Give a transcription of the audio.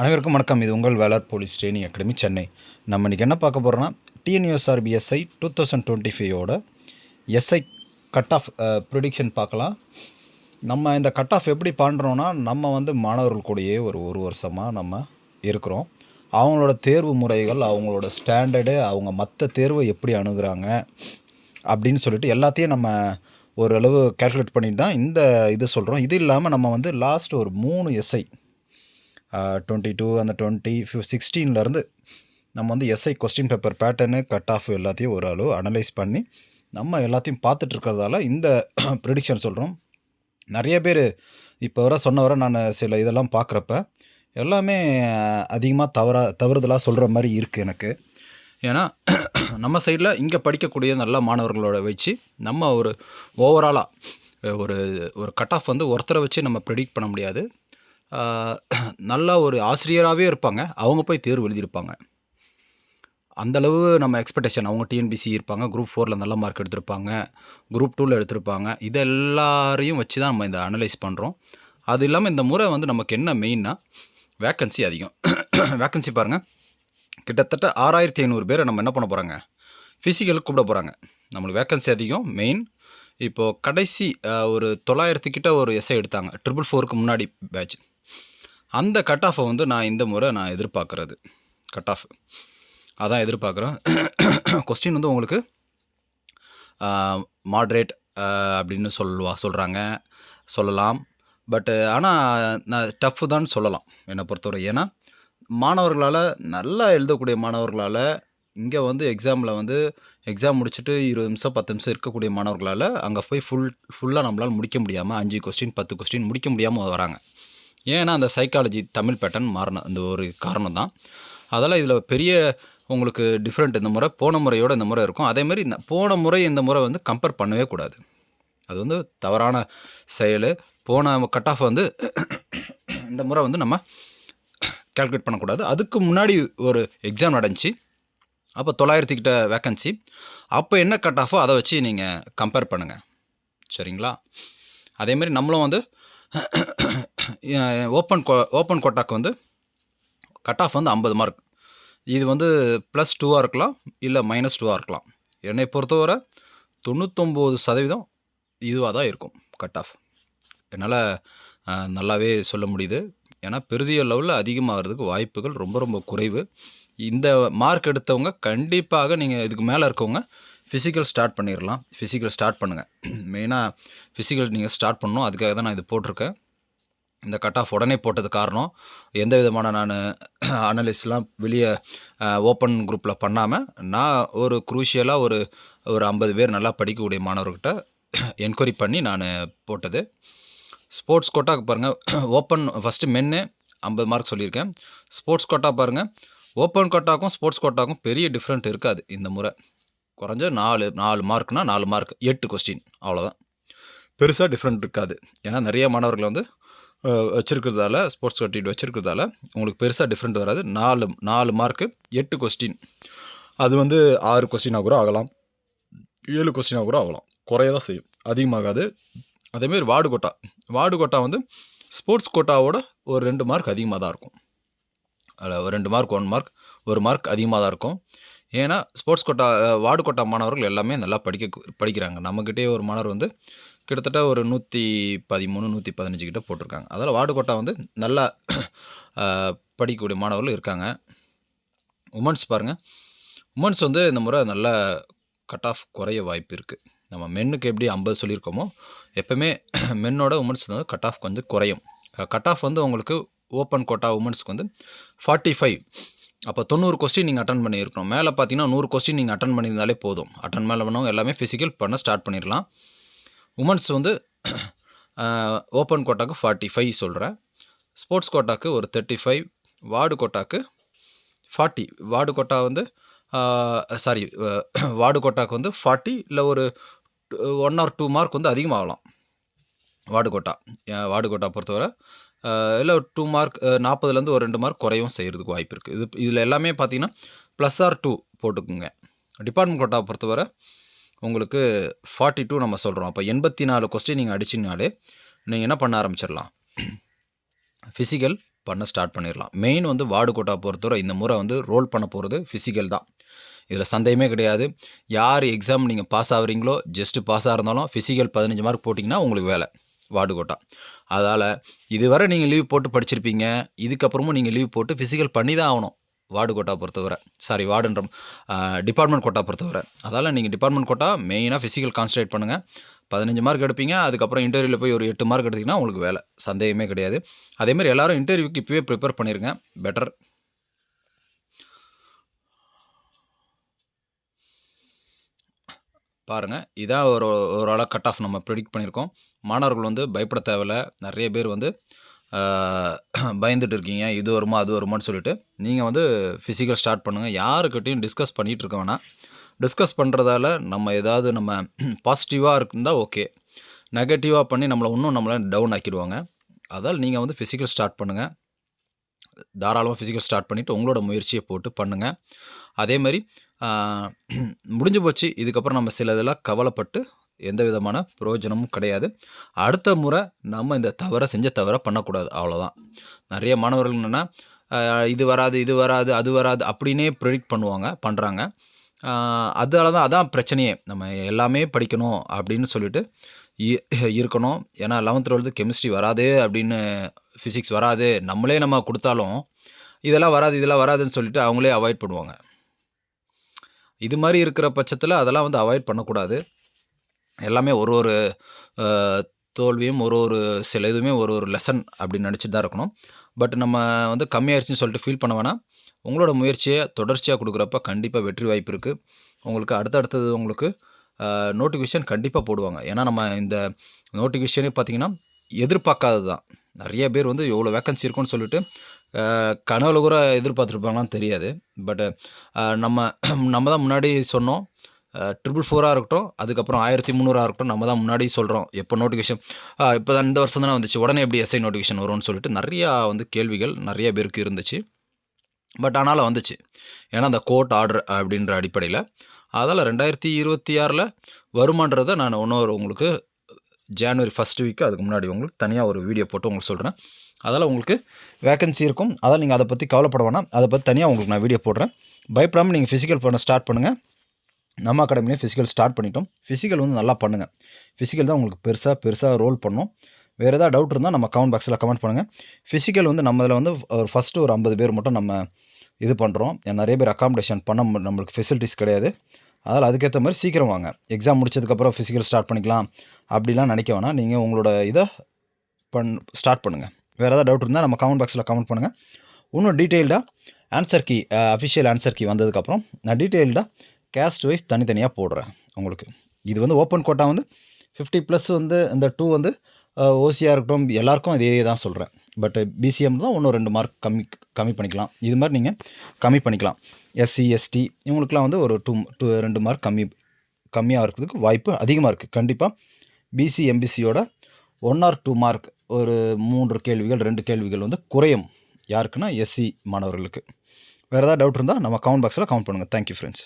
அனைவருக்கும் வணக்கம். இது உங்கள் Velar police training academy Chennai. நம்ம இன்றைக்கி என்ன பார்க்க போகிறோன்னா TNUSRB SI two thousand twenty ஃபைவோட SI cut off prediction பார்க்கலாம். நம்ம இந்த கட் ஆஃப் எப்படி பண்ணுறோன்னா நம்ம வந்து மாணவர்கள் கூடயே ஒரு ஒரு வருஷமாக நம்ம இருக்கிறோம். அவங்களோட தேர்வு முறைகள் அவங்களோட ஸ்டாண்டர்டு அவங்க மற்ற தேர்வை எப்படி அணுகிறாங்க அப்படின்னு சொல்லிட்டு எல்லாத்தையும் நம்ம ஓரளவு கேல்குலேட் பண்ணிட்டு தான் இந்த இது சொல்கிறோம் இது இல்லாமல் நம்ம வந்து லாஸ்ட் ஒரு மூணு எஸ்ஐ டுவெண்ட்டி டூ அந்த டுவெண்ட்டி ஃபிஃப் சிக்ஸ்டீன்லேருந்து நம்ம வந்து SI question paper pattern cut off எல்லாத்தையும் ஒரு அளவு அனலைஸ் பண்ணி நம்ம எல்லாத்தையும் பார்த்துட்டு இருக்கிறதால இந்த ப்ரிடிக்ஷன் சொல்கிறோம் நிறைய பேர் இப்போ வர சொன்ன வர நான் சில இதெல்லாம் பார்க்குறப்ப எல்லாமே அதிகமாக தவறா தவறுதலாக சொல்கிற மாதிரி இருக்குது எனக்கு. ஏன்னா நம்ம சைடில் இங்கே படிக்கக்கூடிய நல்ல மாணவர்களோட வச்சு நம்ம ஒரு ஓவராலாக ஒரு ஒரு கட் ஆஃப் வந்து ஒருத்தரை வச்சு நம்ம ப்ரெடிக்ட் பண்ண முடியாது. நல்லா ஒரு ஆசிரியராகவே இருப்பாங்க. அவங்க போய் தேர்வு எழுதியிருப்பாங்க. அந்தளவு நம்ம எக்ஸ்பெக்டேஷன் அவங்க டிஎன்பிசி இருப்பாங்க. குரூப் ஃபோரில் நல்ல மார்க் எடுத்திருப்பாங்க. குரூப் டூவில் எடுத்திருப்பாங்க. இது எல்லாரையும் வச்சு தான் நம்ம இந்த அனலைஸ் பண்ணுறோம் அது இல்லாமல் இந்த முறை வந்து நமக்கு என்ன மெயின்னா வேக்கன்சி அதிகம். வேக்கன்சி பாருங்கள் கிட்டத்தட்ட ஆறாயிரத்தி ஐநூறு பேரை நம்ம என்ன பண்ண போகிறாங்க ஃபிசிக்கலுக்கு கூப்பிட போகிறாங்க நம்மளுக்கு வேக்கன்சி அதிகம் மெயின் இப்போது கடைசி ஒரு தொள்ளாயிரத்துக்கிட்ட ஒரு எஸ்ஐ எடுத்தாங்க. ட்ரிபிள் ஃபோருக்கு முன்னாடி பேட்ச் அந்த கட் ஆஃபை வந்து நான் இந்த முறை நான் எதிர்பார்க்குறது. கட் ஆஃப் அதான் எதிர்பார்க்குறேன். கொஸ்டின் வந்து உங்களுக்கு மாட்ரேட் அப்படின்னு சொல்லுவா சொல்கிறாங்க சொல்லலாம். பட்டு ஆனால் நான் டஃப்பு தான் சொல்லலாம் என்னை பொறுத்தவரை. ஏன்னா மாணவர்களால் நல்லா எழுதக்கூடிய மாணவர்களால் இங்கே வந்து எக்ஸாமில் வந்து எக்ஸாம் முடிச்சுட்டு இருபது நிமிஷம் பத்து நிமிஷம் இருக்கக்கூடிய மாணவர்களால் அங்கே போய் ஃபுல் ஃபுல்லாக நம்மளால் முடிக்க முடியாமல் அஞ்சு கொஸ்டின் பத்து கொஸ்டின் முடிக்க முடியாமல் வராங்க. ஏன்னா அந்த சைக்காலஜி தமிழ் பேட்டர்ன் மாறின அந்த ஒரு காரணம் தான் அதெல்லாம் இதில் பெரிய உங்களுக்கு டிஃப்ரெண்ட் இந்த முறை போன முறையோட இந்த முறை இருக்கும். அதேமாதிரி இந்த போன முறை இந்த முறை வந்து கம்பேர் பண்ணவே கூடாது. அது வந்து தவறான செயல். போன கட் ஆஃப் வந்து இந்த முறை வந்து நம்ம கேல்குலேட் பண்ணக்கூடாது. அதுக்கு முன்னாடி ஒரு எக்ஸாம் நடந்துச்சு. அப்போ தொள்ளாயிரத்துக்கிட்ட வேக்கன்சி அப்போ என்ன கட் ஆஃபோ அதை வச்சு நீங்கள் கம்பேர் பண்ணுங்கள் சரிங்களா? அதேமாரி நம்மளும் வந்து ஓப்பன் ஓப்பன் கோட்டாக்கு வந்து கட் ஆஃப் வந்து ஐம்பது மார்க் இது வந்து ப்ளஸ் டூவாக இருக்கலாம் இல்லை மைனஸ் டூவாக இருக்கலாம். என்னை பொறுத்தவரை தொண்ணூத்தொம்பது சதவீதம் இதுவாக தான் இருக்கும் கட் ஆஃப் என்னால் நல்லாவே சொல்ல முடியுது. ஏன்னா பெருதிய லெவலில் அதிகமாகிறதுக்கு வாய்ப்புகள் ரொம்ப ரொம்ப குறைவு. இந்த மார்க் எடுத்தவங்க கண்டிப்பாக நீங்கள் இதுக்கு மேலே இருக்கவங்க ஃபிசிக்கல் ஸ்டார்ட் பண்ணிடலாம் ஃபிசிக்கல் ஸ்டார்ட் பண்ணுங்கள் மெயினாக ஃபிசிக்கல் நீங்கள் ஸ்டார்ட் பண்ணணும். அதுக்காக தான் நான் இது போட்டிருக்கேன். இந்த கட் ஆஃப் உடனே போட்டது காரணம் எந்த விதமான நான் அனலிஸ்ட்லாம் வெளியே ஓப்பன் குரூப்பில் பண்ணாமல் நான் ஒரு குரூஷியலாக ஒரு ஒரு ஐம்பது பேர் நல்லா படிக்கக்கூடிய மாணவர்கிட்ட என்கொயரி பண்ணி நான் போட்டது. ஸ்போர்ட்ஸ் கோட்டாக்கு பாருங்கள் ஓப்பன் ஃபஸ்ட்டு மென்னு ஐம்பது மார்க் சொல்லியிருக்கேன். ஸ்போர்ட்ஸ் கோட்டா பாருங்கள் ஓப்பன் கோட்டாக்கும் ஸ்போர்ட்ஸ் கோட்டாக்கும் பெரிய டிஃப்ரெண்ட் இருக்காது இந்த முறை. குறைஞ்ச நாலு நாலு மார்க்னால் நாலு மார்க் எட்டு கொஸ்டின் அவ்வளோதான் பெருசாக டிஃப்ரெண்ட் இருக்காது. ஏன்னா நிறைய மாணவர்கள் வந்து வச்சுருக்கிறதால ஸ்போர்ட்ஸ் கட்டிட்டு வச்சுருக்கிறதால உங்களுக்கு பெருசாக டிஃப்ரெண்ட் வராது. நாலு நாலு மார்க்கு எட்டு கொஸ்டின் அது வந்து ஆறு கொஸ்டினாக கூட ஆகலாம். ஏழு கொஸ்டினாக கூட ஆகலாம். குறைய தான் செய்யும். அதிகமாகாது. அதேமாரி வார்டு கோட்டா. வார்டு கோட்டா வந்து ஸ்போர்ட்ஸ் கோட்டாவோட ஒரு ரெண்டு மார்க் அதிகமாக தான் இருக்கும். அதில் ஒரு ரெண்டு மார்க் ஒன் மார்க் ஒரு மார்க் அதிகமாக தான் இருக்கும். ஏன்னா sports quota ah, ward quota மாணவர்கள் எல்லாமே நல்லா படிக்க படிக்கிறாங்க. நம்மக்கிட்டே ஒரு மாணவர் வந்து கிட்டத்தட்ட ஒரு நூற்றி பதிமூணு நூற்றி பதினஞ்சு கிட்ட போட்டிருக்காங்க. அதில் வார்டு கோட்டா வந்து நல்லா படிக்கக்கூடிய மாணவர்கள் இருக்காங்க. உமன்ஸ் பாருங்கள் உமன்ஸ் வந்து இந்த முறை நல்ல கட் ஆஃப் குறைய வாய்ப்பு இருக்குது நம்ம மென்னுக்கு எப்படி ஐம்பது சொல்லியிருக்கோமோ எப்போவுமே மென்னோட உமன்ஸ் வந்து கட் ஆஃப் கொஞ்சம் குறையும். கட் ஆஃப் வந்து உங்களுக்கு ஓப்பன் கோட்டா உமன்ஸ்க்கு வந்து ஃபார்ட்டி ஃபைவ் அப்போ தொண்ணூறு கொஸ்டின் நீங்கள் அட்டன் பண்ணியிருக்கணும். மேலே பார்த்தீங்கன்னா நூறு கொஸ்டின் நீங்கள் அட்டன் பண்ணியிருந்தாலே போதும். அட்டன் மேலே பண்ணவங்க எல்லாமே ஃபிசிக்கல் பண்ண ஸ்டார்ட் பண்ணிடலாம். உமன்ஸ் வந்து ஓப்பன் கோட்டாக்கு ஃபார்ட்டி ஃபைவ் சொல்கிறேன் ஸ்போர்ட்ஸ் கோட்டாக்கு ஒரு தேர்ட்டி ஃபைவ் வார்டு கோட்டாக்கு ஃபார்ட்டி வார்டு கோட்டா வந்து சாரி வார்டு கோட்டாக்கு வந்து ஃபார்ட்டி இல்லை ஒரு ஒன் ஆர் டூ மார்க் வந்து அதிகமாகலாம். வார்டு கோட்டா வார்டு கோட்டா பொறுத்தவரை இல்லை ஒரு டூ மார்க் நாற்பதுலேருந்து ஒரு ரெண்டு மார்க் குறையும் செய்கிறதுக்கு வாய்ப்பு இருக்குது இது இதில் எல்லாமே பார்த்தீங்கன்னா ப்ளஸ் ஆர் டூ போட்டுக்குங்க. டிபார்ட்மெண்ட் கோட்டா பொறுத்தவரை உங்களுக்கு ஃபார்ட்டி டூ நம்ம சொல்கிறோம் அப்போ எண்பத்தி நாலு கொஸ்டின் நீங்கள் அடிச்சிங்கனாலே நீங்கள் என்ன பண்ண ஆரம்பிச்சிடலாம்? ஃபிசிக்கல் பண்ண ஸ்டார்ட் பண்ணிடலாம். மெயின் வந்து வார்டு கோட்டா பொறுத்தவரை இந்த முறை வந்து ரோல் பண்ண போகிறது ஃபிசிக்கல் தான். இதில் சந்தேகமே கிடையாது. யார் எக்ஸாம் நீங்கள் பாஸ் ஆகுறீங்களோ ஜஸ்ட்டு பாஸ் இருந்தாலும் ஃபிசிக்கல் பதினஞ்சு மார்க் போட்டிங்கன்னா உங்களுக்கு வேலை. வார்டு கோட்டா அதால் இதுவரை நீங்கள் லீவ் போட்டு படிச்சிருப்பீங்க. இதுக்கப்புறமும் நீங்கள் லீவ் போட்டு ஃபிசிக்கல் பண்ணி தான் ஆகணும். வார்டு கோட்டா பொறுத்தவரை சாரி வார்டுன்ற டிபார்ட்மெண்ட் கோட்டா பொறுத்தவரை. அதால் நீங்கள் டிபார்ட்மெண்ட் கோட்டா மெயினாக ஃபிசிக்கல் கான்சன்ட்ரேட் பண்ணுங்கள் பதினஞ்சு மார்க் எடுப்பீங்க. அதுக்கப்புறம் இன்டர்வியூவில் போய் ஒரு எட்டு மார்க் எடுத்திங்கன்னா உங்களுக்கு வேலை. சந்தேகமே கிடையாது. அதேமாதிரி எல்லாரும் இன்டர்வியூக்கு இப்போவே ப்ரிப்பேர் பண்ணிடுங்க பெட்டர் பாருங்கள் இதான் ஒரு ஒரு அளவு கட் ஆஃப் நம்ம ப்ரிடிக்ட் பண்ணியிருக்கோம் மாணவர்கள் வந்து பயப்பட தேவையில்ல. நிறைய பேர் வந்து பயந்துட்டு இருக்கீங்க. இது வருமா அது வருமான்னு சொல்லிட்டு. நீங்கள் வந்து ஃபிசிக்கல் ஸ்டார்ட் பண்ணுங்கள் யாருக்கிட்டையும் டிஸ்கஸ் பண்ணிகிட்டு இருக்க வேணாம். டிஸ்கஸ் பண்ணுறதால நம்ம ஏதாவது நம்ம பாசிட்டிவாக இருந்தால் ஓகே நெகட்டிவாக பண்ணி நம்மளை இன்னும் நம்மளை டவுன் ஆக்கிடுவாங்க. அதால் நீங்கள் வந்து ஃபிசிக்கல் ஸ்டார்ட் பண்ணுங்கள் தாராளமாக ஃபிசிக்கல் ஸ்டார்ட் பண்ணிவிட்டு உங்களோட முயற்சியை போட்டு பண்ணுங்கள் அதே மாதிரி முடிஞ்சு போச்சு. இதுக்கப்புறம் நம்ம சில இதெல்லாம் கவலைப்பட்டு எந்த விதமான பிரயோஜனமும் கிடையாது. அடுத்த முறை நம்ம இந்த தவறை செஞ்ச தவறை பண்ணக்கூடாது. அவ்வளோதான் நிறைய மாணவர்கள் என்னென்னா இது வராது இது வராது அது வராது அப்படின்னே ப்ரிடிக்ட் பண்ணுவாங்க பண்ணுறாங்க அதால தான் அதான் பிரச்சனையே. நம்ம எல்லாமே படிக்கணும் அப்படின்னு சொல்லிட்டு இ- இருக்கணும். ஏன்னா லெவன்த் டுவெல்த்து கெமிஸ்ட்ரி வராது அப்படின்னு ஃபிசிக்ஸ் வராது நம்மளே நம்ம கொடுத்தாலும் இதெல்லாம் வராது இதெல்லாம் வராதுன்னு சொல்லிட்டு அவங்களே அவாய்ட் பண்ணுவாங்க. இது மாதிரி இருக்கிற பட்சத்தில் அதெல்லாம் வந்து அவாய்ட் பண்ணக்கூடாது. எல்லாமே ஒரு ஒரு தோல்வியும் ஒரு ஒரு சில இதுவுமே ஒரு ஒரு லெசன் அப்படின்னு நினச்சிட்டு தான் இருக்கணும். பட் நம்ம வந்து கம்மியாயிருச்சுன்னு சொல்லிட்டு ஃபீல் பண்ண வேணாம். உங்களோட முயற்சியை தொடர்ச்சியாக கொடுக்குறப்ப கண்டிப்பாக வெற்றி வாய்ப்பு இருக்குது உங்களுக்கு அடுத்தடுத்தது உங்களுக்கு நோட்டிஃபிகேஷன் கண்டிப்பாக போடுவாங்க. ஏன்னா நம்ம இந்த நோட்டிஃபிகேஷனே பார்த்தீங்கன்னா எதிர்பார்க்காதது தான் நிறைய பேர் வந்து எவ்வளோ வேக்கன்சி இருக்குன்னு சொல்லிட்டு கனவுல கூட எதிர்பார்த்துருப்பாங்களான்னு தெரியாது. பட் நம்ம நம்ம தான் முன்னாடி சொன்னோம். ட்ரிபிள் ஃபோராக இருக்கட்டும் அதுக்கப்புறம் ஆயிரத்தி முந்நூறாக இருக்கட்டும் நம்ம தான் முன்னாடி சொல்கிறோம் எப்போ நோட்டிஃபிகேஷன் இப்போ தான் இந்த வருஷம் தானே வந்துச்சு உடனே எப்படி எஸ்ஐ நோட்டிஃபிகேஷன் வரும்னு சொல்லிட்டு நிறையா வந்து கேள்விகள் நிறைய பேருக்கு இருந்துச்சு. பட் ஆனாலும் வந்துச்சு. ஏன்னா அந்த கோர்ட் ஆர்டர் அப்படின்ற அடிப்படையில் அதால் ரெண்டாயிரத்தி இருபத்தி ஆறில் வருமானதை நான் இன்னொரு உங்களுக்கு ஜான்வரி ஃபஸ்ட் வீக்கு அதுக்கு முன்னாடி உங்களுக்கு தனியாக ஒரு வீடியோ போட்டு உங்களுக்கு சொல்கிறேன் அதில் உங்களுக்கு வேகன்சி இருக்கும். அதான் நீங்கள் அதை பற்றி கவலைப்பட வேணாம். அதை பற்றி தனியாக உங்களுக்கு நான் வீடியோ போடுறேன். பயப்படாமல் நீங்கள் ஃபிசிக்கல் பண்ண ஸ்டார்ட் பண்ணுங்கள் நம்ம அகாடமிலே ஃபிசிக்கல் ஸ்டார்ட் பண்ணிட்டோம். ஃபிசிக்கல் வந்து நல்லா பண்ணுங்கள் ஃபிசிக்கல் தான் உங்களுக்கு பெருசாக பெருசாக ரோல் பண்ணும். வேறு ஏதாவது டவுட் இருந்தால் நம்ம கமெண்ட் பாக்ஸில் கமெண்ட் பண்ணுங்கள் ஃபிசிக்கல் வந்து நம்ம இதில் வந்து ஒரு ஃபஸ்ட்டு ஒரு ஐம்பது பேர் மட்டும் நம்ம இது பண்ணுறோம் நிறைய பேர் அக்காமடேஷன் பண்ண மு- நம்மளுக்கு ஃபெசிலிட்டிஸ் கிடையாது. அதனால் அதுக்கேற்ற மாதிரி சீக்கிரம் வாங்க. எக்ஸாம் முடிச்சதுக்கப்புறம் ஃபிசிக்கல் ஸ்டார்ட் பண்ணிக்கலாம். அப்படிலாம் நினைக்க வேணாம். நீங்கள் உங்களோட இதை பண் ஸ்டார்ட் பண்ணுங்கள் வேறு ஏதாவது டவுட் இருந்தால் நம்ம கமெண்ட் பாக்ஸில் கமெண்ட் பண்ணுங்கள் இன்னும் டீட்டெயில்டாக answer key official answer key வந்ததுக்கப்புறம் நான் டீட்டெயில்டாக கேஸ்ட் வைஸ் தனித்தனியாக போடுறேன் உங்களுக்கு. இது வந்து ஓப்பன் கோட்டா வந்து ஃபிஃப்டி ப்ளஸ் வந்து இந்த டூ வந்து ஓசியாக இருக்கட்டும் எல்லாருக்கும் இதே தான் சொல்கிறேன் பட் பிசிஎம் தான் ஒன்று ரெண்டு மார்க் கம்மி கம்மி பண்ணிக்கலாம். இது மாதிரி நீங்கள் கம்மி பண்ணிக்கலாம். எஸ்சி எஸ்டி இவங்களுக்குலாம் வந்து ஒரு டூ டூ ரெண்டு மார்க் கம்மி கம்மியாக இருக்கிறதுக்கு வாய்ப்பு அதிகமாக இருக்குது கண்டிப்பாக பிசி எம்பிசியோட ஒன் ஆர் டூ மார்க் ஒரு மூன்று கேள்விகள் ரெண்டு கேள்விகள் வந்து குறையும். யாருக்குன்னா எஸ்சி மாணவர்களுக்கு. வேறு ஏதாவது டவுட் இருந்தால் நம்ம கமெண்ட் பாக்ஸில் கமெண்ட் பண்ணுங்கள் தேங்க்யூ ஃப்ரெண்ட்ஸ்